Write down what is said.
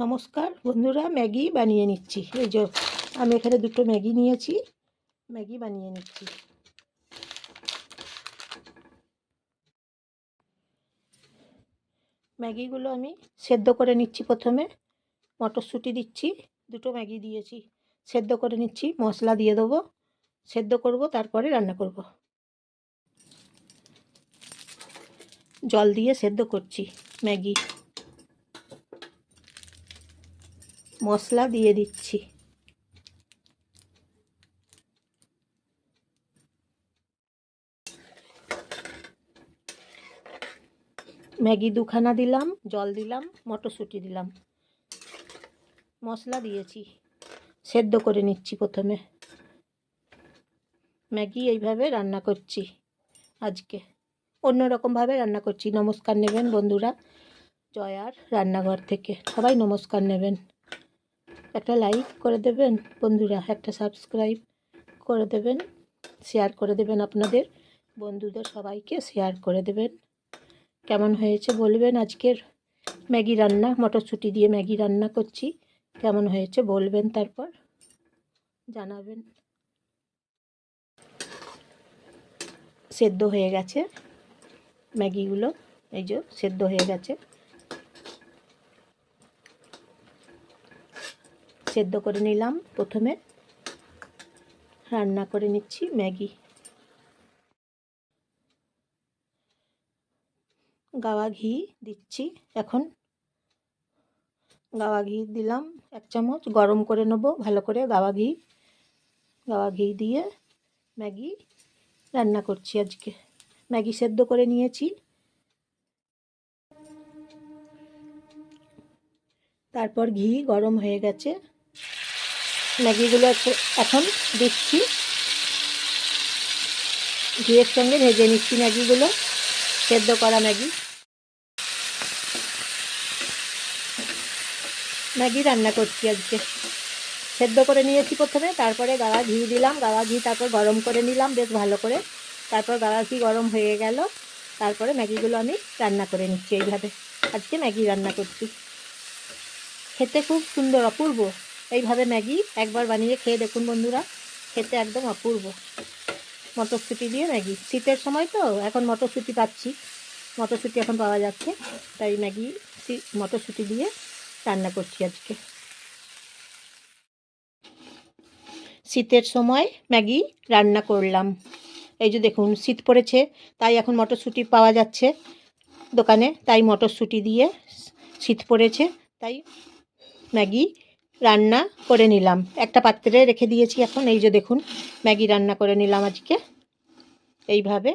নমস্কার, বন্ধুরা ম্যাগি বানিয়ে নিচ্ছি। এই যে আমি এখানে দুটো ম্যাগি নিয়েছি, ম্যাগি বানিয়ে নিচ্ছি। ম্যাগিগুলো আমি সেদ্ধ করে নিচ্ছি প্রথমে, মটরশুঁটি দিচ্ছি, দুটো ম্যাগি দিয়েছি। সেদ্ধ করে নিচ্ছি, মশলা দিয়ে দেবো, সেদ্ধ করব, তারপরে রান্না করব। জল দিয়ে সেদ্ধ করছি ম্যাগি। মশলা দিয়ে দিচ্ছি। ম্যাগি দুখানা দিলাম, জল দিলাম, মটরশুঁটি দিলাম। মশলা দিয়েছি, সেদ্ধ করে নিচ্ছি প্রথমে। ম্যাগি এইভাবে রান্না করছি আজকে। অন্য রকমভাবে রান্না করছি। নমস্কার নেবেন বন্ধুরা, জয়ার রান্নাঘর থেকে। সবাই নমস্কার নেবেন। একটা লাইক করে দেবেন, বন্ধুরা, একটা সাবস্ক্রাইব করে দেবেন শেয়ার করে দেবেন আপনাদের, বন্ধুদের সবাইকে শেয়ার করে দেবেন। কেমন হয়েছে বলবেন আজকের ম্যাগি রান্না? মটরশুঁটি দিয়ে ম্যাগি রান্না করছি। কেমন হয়েছে বলবেন তারপর জানাবেন। সেদ্ধ হয়ে গেছে ম্যাগিগুলো, এই যে সেদ্ধ হয়ে গেছে। সেদ্ধ করে নিলাম প্রথমে। রান্না করে নিচ্ছি ম্যাগি। গাওয়া ঘি দিচ্ছি এখন। গাওয়া ঘি দিলাম এক চামচ, গরম করে নেব ভালো করে গাওয়া ঘি। গাওয়া ঘি দিয়ে ম্যাগি রান্না করছি আজকে। ম্যাগি সেদ্ধ করে নিয়েছি। তারপর ঘি গরম হয়ে গেছে। ম্যাগিগুলো এখন দিচ্ছি। ঘিয়ের সঙ্গে ভেজে নিচ্ছি ম্যাগিগুলো সেদ্ধ করা ম্যাগি। ম্যাগি রান্না করছি আজকে। সেদ্ধ করে নিয়েছি প্রথমে, তারপরে গাওয়া ঘি দিলাম। গাওয়া ঘি তারপর গরম করে নিলাম বেশ ভালো করে। তারপর গাওয়া ঘি গরম হয়ে গেল। তারপরে ম্যাগিগুলো আমি রান্না করে নিচ্ছি এইভাবে। আজকে ম্যাগি রান্না করছি। খেতে খুব সুন্দর, অপূর্ব। এইভাবে ম্যাগি একবার বানিয়ে খেয়ে দেখুন বন্ধুরা। খেতে একদম অপূর্ব। মটরশুঁটি দিয়ে ম্যাগি। শীতের সময় তো এখন মটরশুঁটি পাচ্ছি। মটরশুঁটি এখন পাওয়া যাচ্ছে। তাই ম্যাগি মটরশুঁটি দিয়ে রান্না করছি আজকে। শীতের সময় ম্যাগি রান্না করলাম। এই যে দেখুন, শীত পড়েছে, তাই এখন মটরশুঁটি পাওয়া যাচ্ছে দোকানে। তাই মটরশুঁটি দিয়ে শীত পড়েছে, তাই ম্যাগি রান্না করে নিলাম। একটা পাত্রে রেখে দিয়েছি এখন, এই যে দেখুন, ম্যাগি রান্না করে নিলাম আজকে। এইভাবে